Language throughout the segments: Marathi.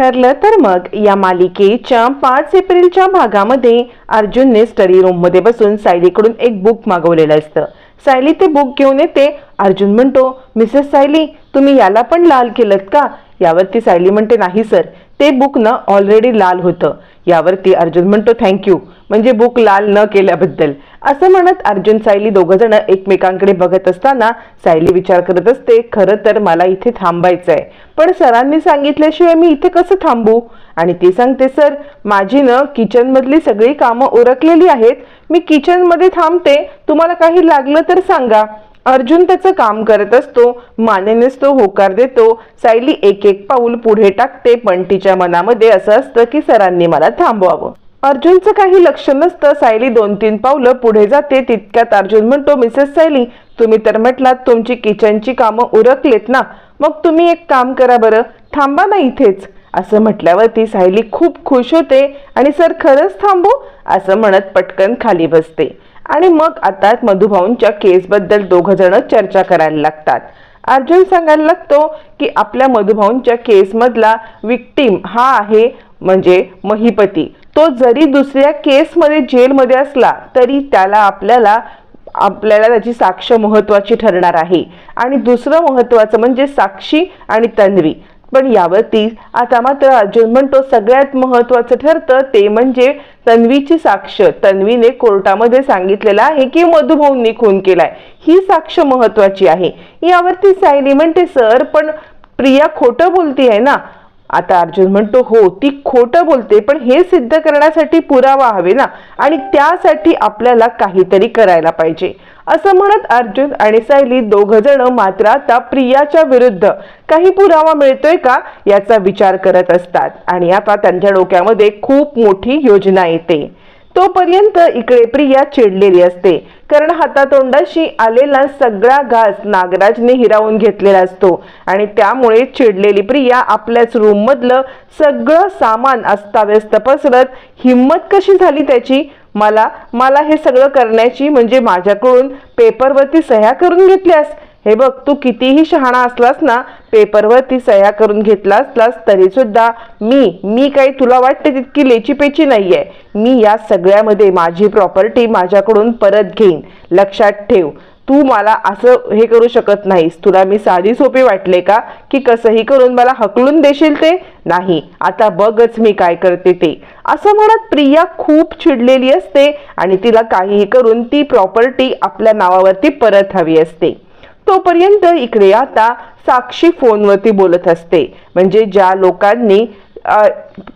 ठरलं तर मग या मालिकेच्या पाच एप्रिलच्या भागामध्ये अर्जुनने स्टडी रूममध्ये बसून सायलीकडून एक बुक मागवलेलं असतं. सायली ते बुक घेऊन येते. अर्जुन म्हणतो मिसेस सायली तुम्ही याला पण लाल केलं का? यावरती सायली म्हणते नाही सर ते बुक ना ऑलरेडी लाल होतं. यावरती अर्जुन म्हणतो थँक्यू म्हणजे बुक लाल न केल्याबद्दल. असं म्हणत अर्जुन सायली दोघं जण एकमेकांकडे बघत असताना सायली विचार करत असते खरं तर मला इथे थांबायचं आहे पण सरांनी सांगितल्याशिवाय मी इथे कसं थांबू? आणि ती सांगते सर माझी न किचनमधली सगळी कामं उरकलेली आहेत. मी किचनमध्ये थांबते. तुम्हाला काही लागलं तर सांगा. अर्जुन त्याचं काम करत असतो. मानेनेच तो होकार देतो. सायली एक एक पाऊल पुढे टाकते. पण तिच्या मनामध्ये असं असतं की सरांनी मला थांबवावं. अर्जुनचं काही लक्ष नसतं. सायली दोन तीन पावलं पुढे जाते. तितक्यात अर्जुन म्हणतो मिसेस सायली तुम्ही तर म्हटलात तुमची किचनची कामं उरकलेत ना. मग तुम्ही एक काम करा बरं. थांबा ना इथेच. असं म्हटल्यावरती सायली खूप खुश होते. आणि सर खरंच थांबू? असं म्हणत पटकन खाली बसते. आणि मग आता मधुभाऊंच्या केसबद्दल दोघं जण चर्चा करायला लागतात. अर्जुन सांगायला लागतो की आपल्या मधुभाऊंच्या केसमधला विक्टीम हा आहे म्हणजे महिपती. तो जरी दुसऱ्या केसमध्ये जेलमध्ये असला तरी त्याला आपल्याला आपल्याला त्याची साक्ष महत्वाची ठरणार आहे. आणि दुसरं महत्वाचं म्हणजे साक्षी आणि तन्वी. पण यावरती आता मात्र अर्जुन म्हणतो सगळ्यात महत्वाचं ठरतं ते म्हणजे तन्वीची साक्ष. तन्वीने कोर्टामध्ये सांगितलेलं आहे की मधुभाऊंनी खून केलाय. ही साक्ष महत्वाची आहे. यावरती सायली म्हणते सर पण प्रिया खोटं बोलती आहे ना. आता अर्जुन म्हणतो हो ती खोटं बोलते पण हे सिद्ध करण्यासाठी पुरावा हवे ना? आणि त्यासाठी आपल्याला काहीतरी करायला पाहिजे. असं म्हणत अर्जुन आणि सायली दोघ जण मात्र आता प्रियाच्या विरुद्ध काही पुरावा मिळतोय का याचा विचार करत असतात. आणि आता त्यांच्या डोक्यामध्ये खूप मोठी योजना येते. तोपर्यंत इकडे प्रिया चिडलेली असते. कारण हातातोंडाशी आलेला सगळा घास नागराजने हिरावून घेतलेला असतो. आणि त्यामुळे चिडलेली प्रिया आपल्याच रूममधलं सगळं सामान अस्ताव्यस्त पसरत हिंमत कशी झाली त्याची? मला मला हे सगळं करण्याची म्हणजे माझ्याकडून पेपरवरती सह्या करून घेतल्यास. हे बघ तू कितीही शहाणा असलास ना पेपरवरती सह्या करून घेतला असलास तरी सुद्धा मी मी काही तुला वाटते तितकी लेची पेची नाहीये. मी या सगळ्यामध्ये माझी प्रॉपर्टी माझ्याकडून परत घेईन. लक्षात ठेव. तू मला असं हे करू शकत नाहीस. तुला मी साधी सोपी वाटले का? की कसंही करून मला हकलून देशील ते? नाही. आता बघच मी काय करते ते. असं म्हणत प्रिया खूप चिडलेली असते आणि तिला काहीही करून ती प्रॉपर्टी आपल्या नावावरती परत हवी असते. तोपर्यंत इकडे आता साक्षी फोनवरती बोलत असते. म्हणजे ज्या लोकांनी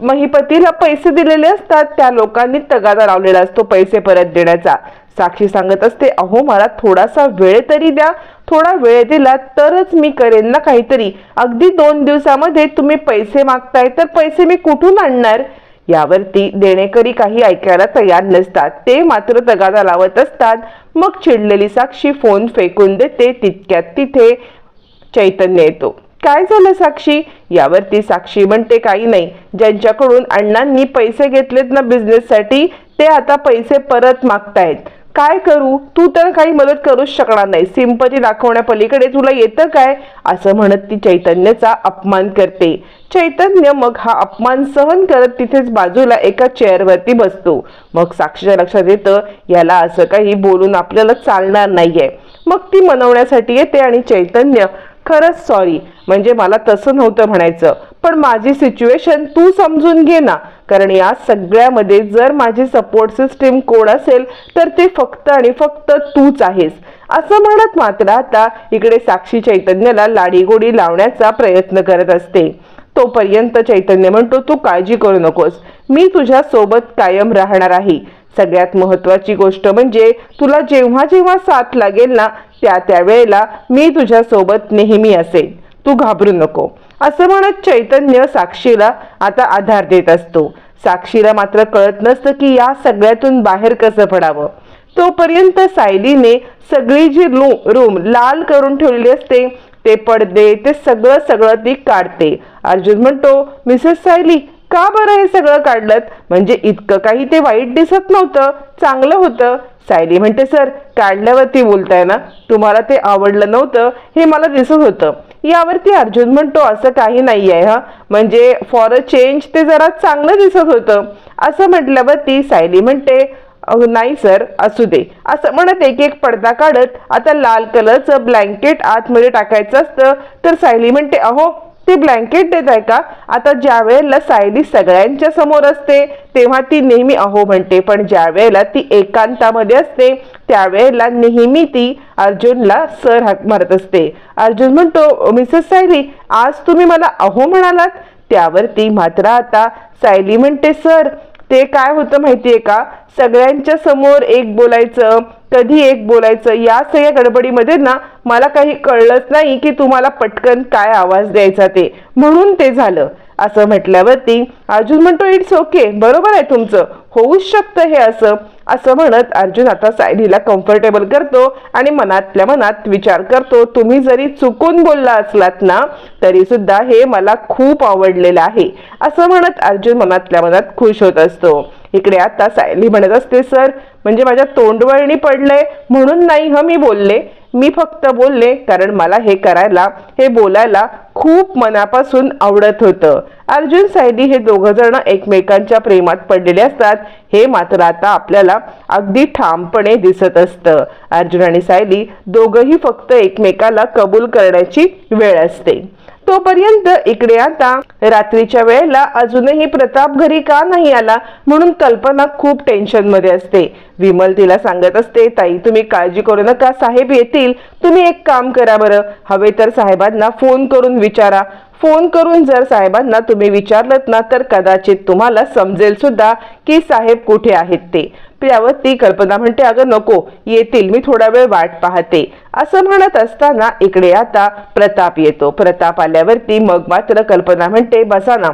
महिपतीला पैसे दिलेले असतात त्या लोकांनी तगादा लावलेला असतो पैसे परत देण्याचा. साक्षी सांगत असते अहो मला थोडासा वेळ तरी द्या. थोडा वेळ दिला तरच मी करेन ना काहीतरी. अगदी दोन दिवसामध्ये तुम्ही पैसे मागताय तर पैसे मी कुठून आणणार? यावरती देणेकरी काही ऐकायला तयार नसतात. ते मात्र तगादा लावत असतात. मग चिडलेली साक्षी फोन फेकून देते. तितक्यात तिथे चैतन्य येतो. काय झालं साक्षी? यावरती साक्षी म्हणते काही नाही. ज्यांच्याकडून अण्णांनी पैसे घेतलेत ना बिझनेससाठी ते आता पैसे परत मागतायत. काय करू? तू तर काही मदत करूच शकणार नाही. सिंपती दाखवण्यापलीकडे तुला येतं काय? असं म्हणत ती चैतन्याचा अपमान करते. चैतन्य मग हा अपमान सहन करत तिथेच बाजूला एका चेअरवरती बसतो. मग साक्षीच्या लक्षात येतं याला असं काही बोलून आपल्याला चालणार नाहीये. मग ती मनवण्यासाठी येते आणि चैतन्य खरंच सॉरी म्हणजे मला तसं नव्हतं म्हणायचं. पण माझी सिच्युएशन तू समजून घे ना. कारण या सगळ्यामध्ये जर माझी सपोर्ट सिस्टीम कोण असेल तर ते फक्त आणि फक्त तूच आहेस. असं म्हणत मात्र आता इकडे साक्षी चैतन्याला लाडीगोडी लावण्याचा प्रयत्न करत असते. तोपर्यंत चैतन्य म्हणतो तू काळजी करू नकोस. मी तुझ्या सोबत कायम राहणार आहे. सगळ्यात महत्वाची गोष्ट म्हणजे तुला जेव्हा जेव्हा साथ लागेल ना त्या त्या वेळेला मी तुझ्यासोबत नेहमी असेल. तू घाबरू नको. असं म्हणत चैतन्य साक्षीला आता आधार देत असतो. साक्षीला मात्र कळत नसतं की या सगळ्यातून बाहेर कसं पडावं. तोपर्यंत सायलीने सगळी जी रू रूम लाल करून ठेवलेली असते ते पडदे ते सगळं सगळं ती काढते. अर्जुन म्हणतो मिसेस सायली का बरं हे सगळं काढलं म्हणजे इतकं काही ते वाईट दिसत नव्हतं. चांगलं होतं. सायली म्हणते सर काढल्यावरती बोलताय ना? तुम्हाला ते आवडलं नव्हतं. हे मला दिसत होतं. यावरती अर्जुन म्हणतो असं काही नाही आहे हा. म्हणजे फॉर अ चेंज ते जरा चांगलं दिसत होतं. असं म्हटल्यावरती सायली म्हणते नाही सर असू दे. असं म्हणत एक एक पडदा काढत आता लाल कलरचं ब्लँकेट आतमध्ये टाकायचं असतं. तर सायली म्हणते अहो ते ब्लँकेट देत आहे का? आता ज्या वेळेला सायली सगळ्यांच्या समोर असते तेव्हा ती नेहमी अहो म्हणते. पण ज्या वेळेला ती एकांतामध्ये असते त्यावेळेला नेहमी ती अर्जुनला सर हाक मारत असते. अर्जुन म्हणतो मिसेस सायली आज तुम्ही मला अहो म्हणालात? त्यावरती मात्र आता सायली म्हणते सर ते काय होतं माहितीये का? सगळ्यांच्या समोर एक बोलायचं कधी एक बोलायचं. या सगळ्या गडबडीमध्ये ना मला काही कळलंच नाही की तुम्हाला पटकन काय आवाज द्यायचा ते. म्हणून ते झालं. असं म्हटल्यावरती अर्जुन म्हणतो इट्स ओके बरोबर आहे तुमचं. होऊच शकतं हे असं. असं म्हणत अर्जुन आता सायलीला कम्फर्टेबल करतो आणि मनातल्या मनात विचार करतो तुम्ही जरी चुकून बोलला असलात ना तरी सुद्धा हे मला खूप आवडलेलं आहे. असं म्हणत अर्जुन मनातल्या मनात खुश होत असतो. इकडे आता सायली म्हणत असते सर म्हणजे माझ्या तोंडवळणी पडलंय म्हणून नाही ह मी बोलले. मी फक्त बोलले कारण मला हे करायला हे बोलायला खूप मनापासून आवडत होतं. अर्जुन सायली हे दोघं जण एकमेकांच्या प्रेमात पडलेले असतात. हे मात्र आता आपल्याला अगदी ठामपणे दिसत असतं. अर्जुन आणि सायली दोघंही फक्त एकमेकाला कबूल करण्याची वेळ असते. तोपर्यंत इकडे आता. रात्रीच्या वेळेला अजूनही प्रताप घरी का नाही आला म्हणून कल्पना खूप टेन्शनमध्ये असते. विमल तिला सांगत असते ताई तुम्ही काळजी करू नका साहेब येतील. तुम्ही एक काम करा बरं. हवे तर साहेबांना फोन करून विचारा. फोन करून जर साहेबांना तुम्ही विचारलत ना तर कदाचित तुम्हाला समजेल सुद्धा की साहेब कुठे आहेत ते. त्यावर ती कल्पना म्हणते अगं नको येतील मी थोडा वेळ वाट पाहते. असं म्हणत असताना इकडे आता प्रताप येतो. प्रताप आल्यावरती मग मात्र कल्पना म्हणते बसा ना.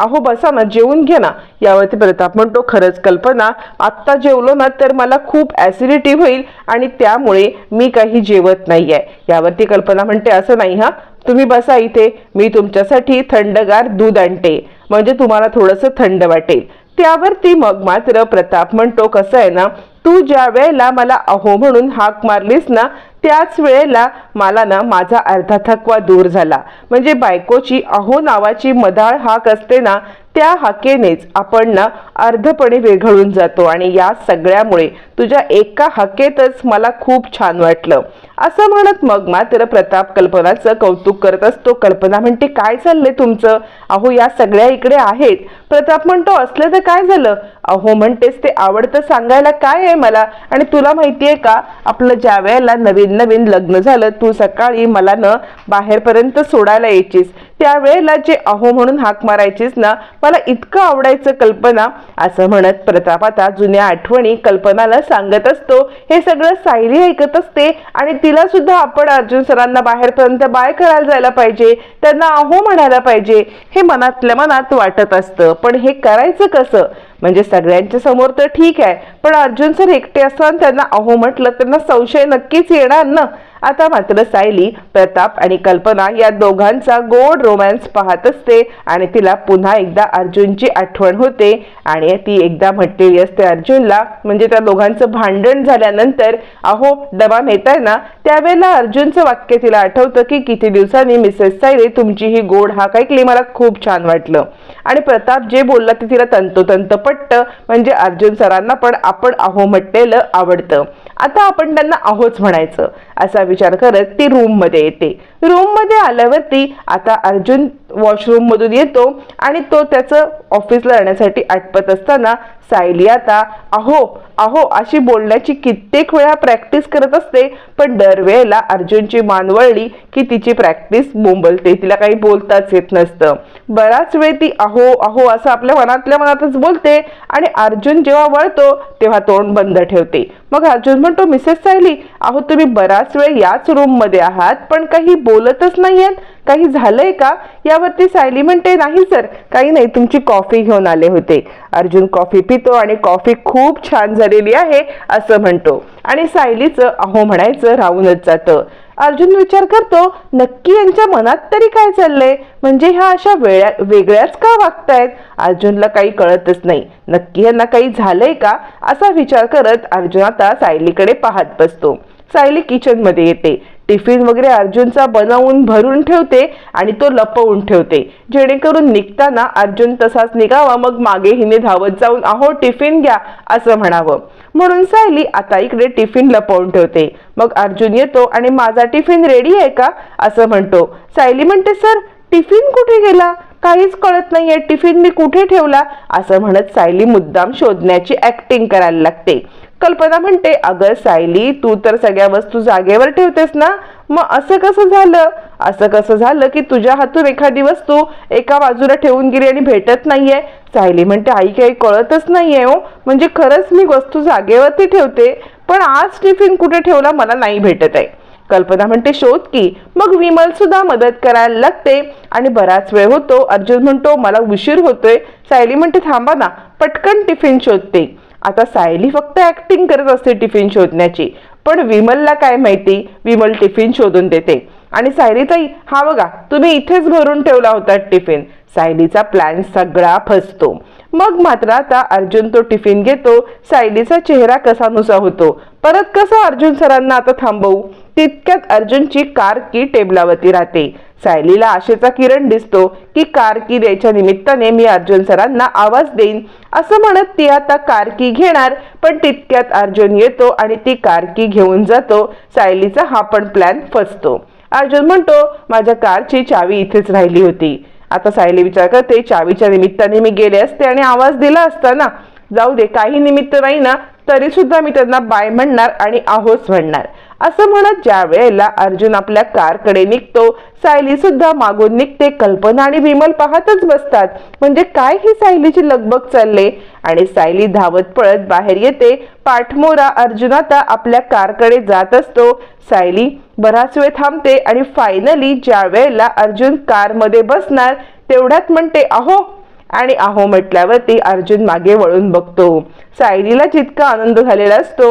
अहो बसा ना जेवून घे ना. यावरती प्रताप म्हणतो खरंच कल्पना आत्ता जेवलो ना तर मला खूप ॲसिडिटी होईल आणि त्यामुळे मी काही जेवत नाहीये. यावरती कल्पना म्हणते असं नाही हा? तुम्ही बसा इथे मी तुमच्यासाठी थंडगार दूध आणते. म्हणजे तुम्हाला थोडंसं थंड वाटेल. त्यावरती मग मात्र प्रताप म्हणतो कसं आहे ना तू ज्या वेळेला मला अहो म्हणून हाक मारलीस ना त्याच वेळेला मला ना माझा अर्धा थकवा दूर झाला. म्हणजे बायकोची अहो नावाची मधाळ हाक असते ना त्या हाकेनेच आपण ना अर्धपणे वेघळून जातो आणि या सगळ्यामुळे तुझ्या एका हाकेतच मला खूप छान वाटलं. असं म्हणत मग मात्र प्रताप कल्पनाचं कौतुक करत असतो. कल्पना म्हणते काय चाललंय तुमचं? अहो या सगळ्या इकडे आहेत. प्रताप म्हणतो असलं तर काय झालं? अहो म्हणतेस ते आवडतं सांगायला काय आहे मला? आणि तुला माहितीये का आपलं ज्या वेळेला नवीन नवीन लग्न झालं तू सकाळी मला न बाहेरपर्यंत सोडायला यायचीस. त्यावेळेला जे अहो म्हणून हाक मारायचीस ना मला इतकं आवडायचं कल्पना असं म्हणत प्रताप आता जुन्या आठवणी कल्पनाला सांगत असतो. हे सगळं सायली ऐकत असते आणि तिला सुद्धा आपण अर्जुन सरांना बाहेरपर्यंत बाय करायला जायला पाहिजे त्यांना अहो म्हणायला पाहिजे हे मनातल्या मनात वाटत असतं. पण हे करायचं कसं? म्हणजे सगळ्यांच्या समोर तर ठीक आहे पण अर्जुन सर एकटे असताना त्यांना अहो म्हटलं त्यांना संशय नक्कीच येणार ना? आता मात्र सायली प्रताप आणि कल्पना या दोघांचा गोड रोमॅन्स पाहत असते आणि तिला पुन्हा एकदा अर्जुनची आठवण होते आणि ती एकदा म्हटलेली असते अर्जुनला म्हणजे त्या दोघांचं भांडण झाल्यानंतर अहो डबा नेताय ना त्यावेळेला अर्जुनचं वाक्य तिला आठवतं की किती दिवसांनी मिसेस सायली तुमची ही गोड हाक ऐकली मला खूप छान वाटलं. आणि प्रताप जे बोलला ते तिला तंतोतंत पटतं म्हणजे अर्जुन सरांना पण आपण अहो म्हटलेलं आवडतं. आता आपण त्यांना अहोच म्हणायचं असा विचार करत ती रूममध्ये येते. रूममध्ये आल्यावरती आता अर्जुन वॉशरूम मधून येतो आणि तो त्याचं ऑफिसला जाण्यासाठी आटपत असताना सायली आता अहो अहो अशी बोलण्याची कित्येक वेळा प्रॅक्टिस करत असते पण दरवेळेला अर्जुनची मान वळली की तिची प्रॅक्टिस बोंबलते तिला काही बोलताच येत नसतं. बराच वेळ ती अहो अहो असं आपल्या मनातल्या मनातच बोलते आणि अर्जुन जेव्हा वळतो तेव्हा तोंड बंद ठेवते. मग अर्जुन म्हणतो मिसेस सायली अहो तुम्ही बराच वेळ याच रूममध्ये आहात पण काही बोलतच नाहीयेत. काही झालंय का? यावरती सायली म्हणते नाही सर काही नाही तुमची कॉफी घेऊन आले होते. अर्जुन कॉफी पितो आणि कॉफी खूप छान झालेली आहे असं म्हणतो. आणि सायलीचं अहो म्हणायचं राहूनच जातं. अर्जुन विचार करतो नक्की यांच्या मनात तरी काय चाललंय? म्हणजे ह्या अशा वेळ्या वेगळ्याच का वागतायत? अर्जुनला काही कळतच नाही. नक्की यांना काही झालंय का? असा विचार करत अर्जुन आता सायलीकडे पाहत बसतो. सायली किचनमध्ये येते. टिफिन वगैरे अर्जुनचा बनवून भरून ठेवते आणि तो लपवून ठेवते. जेणेकरून निघताना अर्जुन तसाच निघावा मग मागे हिने धावत जाऊन अहो टिफिन घ्या असं म्हणावं. म्हणून सायली आता इकडे टिफिन लपवून ठेवते. मग अर्जुन येतो आणि माझा टिफिन रेडी आहे का? असं म्हणतो. सायली म्हणते सर टिफिन कुठे गेला? काहीच कळत नाहीये टिफिन मी कुठे ठेवला? असं म्हणत सायली मुद्दाम शोधण्याची ऍक्टिंग करायला लागते. कल्पना म्हणते अगं सायली तू तर सगळ्या वस्तू जागेवर ठेवतेस ना? मग असं कसं झालं? असं कसं झालं की तुझ्या हातून एखादी वस्तू एका बाजूला ठेवून गेली आणि भेटत नाहीये? सायली म्हणते आई काही कळतच नाहीये हो. म्हणजे खरंच मी वस्तू जागेवरती ठेवते पण आज टिफिन कुठे ठेवला मला नाही भेटत आहे. कल्पना म्हणते शोध की. मग विमल सुद्धा मदत करायला लागते आणि बराच वेळ होतो. अर्जुन म्हणतो मला उशीर होतोय. सायली म्हणते थांबा ना पटकन टिफिन शोधते. आता सायली फक्त ऍक्टिंग करत असते टिफिन शोधण्याची. पण विमलला काय माहिती? विमल टिफिन शोधून देते. आणि सायलीचाही हा बघा तुम्ही इथेच भरून ठेवला होता टिफिन. सायलीचा प्लॅन सगळा फसतो. मग मात्र आता अर्जुन तो टिफिन घेतो सायलीचा चेहरा कसानुसा होतो. परत कसं अर्जुन सरांना आता थांबवू? तितक्यात अर्जुनची कार की टेबलावरती राहते. सायलीला आशेचा किरण दिसतो की कार की द्यायच्या निमित्ताने मी अर्जुन सरांना आवाज देईन. असं म्हणत ती आता कारकी घेणार पण तितक्यात अर्जुन येतो आणि ती कारकी घेऊन जातो. सायलीचा हा पण प्लॅन फसतो. अर्जुन म्हणतो माझ्या कारची चावी इथेच राहिली होती. आता सायली विचार करते चावीच्या निमित्ताने मी गेले असते आणि आवाज दिला असता ना जाऊ दे काही निमित्त नाही ना तरी सुद्धा मी त्यांना बाय म्हणणार आणि आहोस म्हणणार. असं म्हणत ज्या वेळेला अर्जुन आपल्या कारकडे निघतो सायली सुद्धा मागून निघते कल्पना आणि विमल पाहतच बसतात. म्हणजे काय ही सायलीची लगबग चालले? आणि सायली धावत पळत बाहेर येते. पाठमोरा अर्जुन आता आपल्या कारकडे जात असतो. सायली बराच वेळ थांबते आणि फायनली ज्या वेळेला अर्जुन कारमध्ये बसणार तेवढ्यात म्हणते अहो! आणि अहो म्हटल्यावरती अर्जुन मागे वळून बघतो. सायलीला जितका आनंद झालेला असतो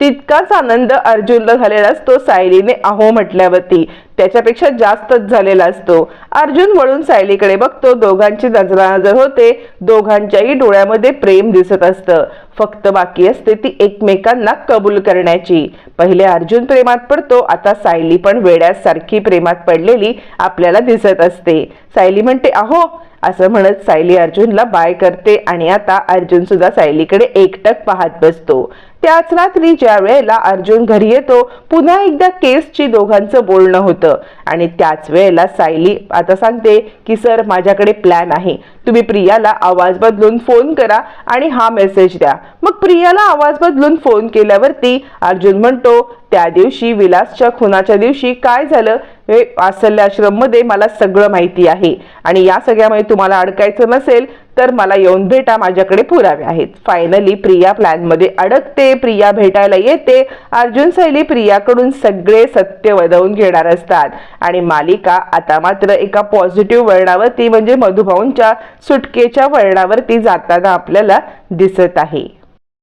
तितकाच आनंद अर्जुनला झालेला असतो सायलीने अहो म्हटल्यावरती. त्याच्यापेक्षा जास्तच झालेला असतो. अर्जुन वळून सायलीकडे बघतो दोघांची नजरानजर होते दोघांच्याही डोळ्यामध्ये प्रेम दिसत असतं. फक्त बाकी असते ती एकमेकांना कबूल करण्याची. पहिले अर्जुन प्रेमात पडतो आता सायली पण वेड्यासारखी प्रेमात पडलेली आपल्याला दिसत असते. सायली म्हणते अहो असं म्हणत सायली अर्जुनला बाय करते आणि आता अर्जुन सुद्धा सायलीकडे एकटक पाहत बसतो. त्याच रात्री ज्या वेळेला अर्जुन घरी येतो पुन्हा एकदा केसची दोघांचं बोलणं होतं. आणि त्याच वेळेला सायली आता सांगते की सर माझ्याकडे प्लॅन आहे. तुम्ही प्रियाला आवाज बदलून फोन करा आणि हा मेसेज द्या. मग प्रियाला आवाज बदलून फोन केल्यावरती अर्जुन म्हणतो त्या दिवशी विलासच्या खुनाच्या दिवशी काय झालं? हे वात्सल्यमध्ये मला सगळं माहिती आहे. आणि या सगळ्यामध्ये तुम्हाला अडकायचं नसेल तर मला येऊन भेटा. माझ्याकडे पुरावे आहेत. फायनली प्रिया प्लॅनमध्ये अडकते. प्रिया भेटायला येते. अर्जुन सैली प्रियाकडून सगळे सत्य वदवून घेणार असतात. आणि मालिका आता मात्र एका पॉझिटिव्ह वळणावरती म्हणजे मधुभाऊंच्या सुटकेच्या वळणावरती जाताना आपल्याला दिसत आहे.